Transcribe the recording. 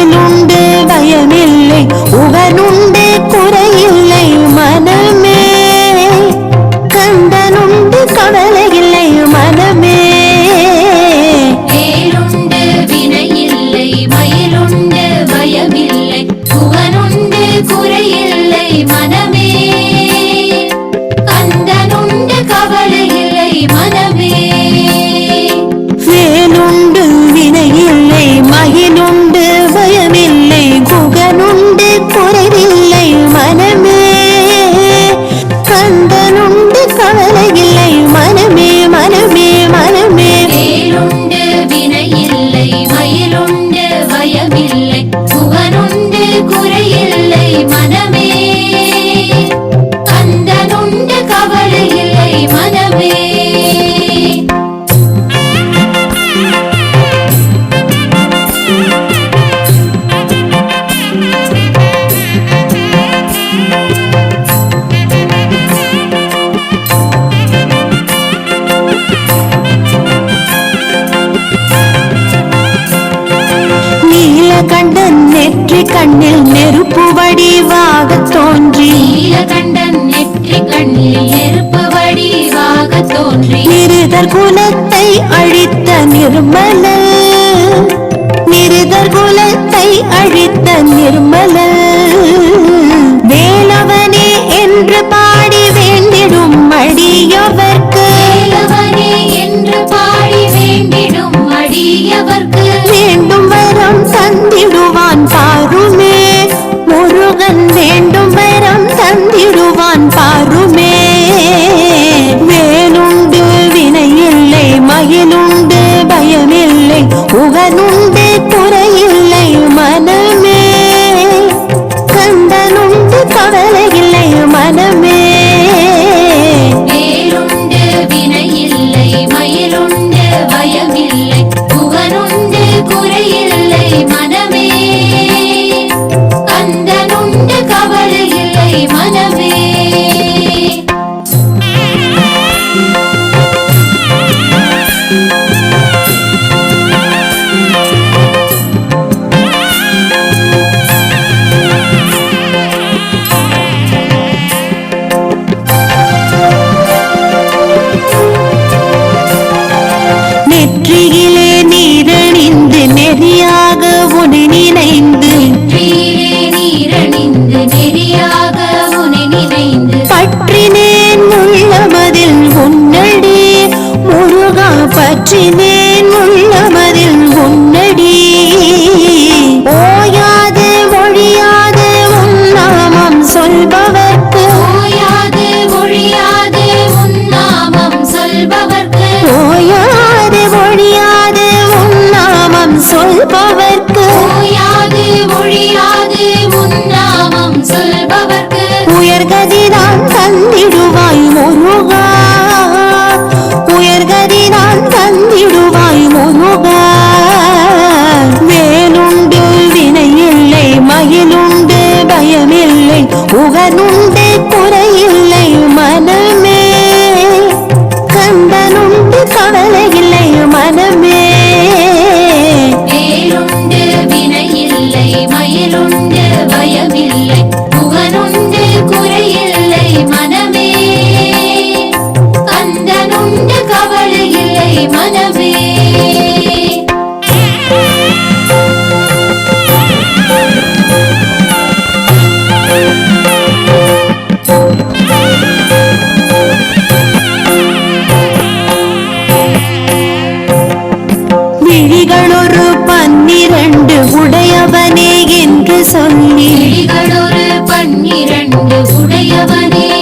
குறையிலுண்டு பயமில்லை உகனுண்டு குறையில்லை மனமே கண்டனுண்டு கவலை இல்லை மனமே வேலுண்டு வயலுண்டு வயமில்லை புகனுண்டு குறையில்லை மனமே. கந்தனுண்டு கவலை இல்லை மனமே. கண்டன் நெற்றி கண்ணில் நெருப்பு வடிவாக தோன்றி இருதர் குலத்தை அழித்த நிர்மல நிருதர் குலத்தை அழித்த நிர்மல வாயிலும் உயர்கதிதான் தந்திடுவாய் முருகா உயர்கதிதான் தந்திடுவாய் முருகா வேலுண்டு வினையில்லை மயிலுண்டு பயமில்லை புகனுண்டு அன்பு உடையவனே.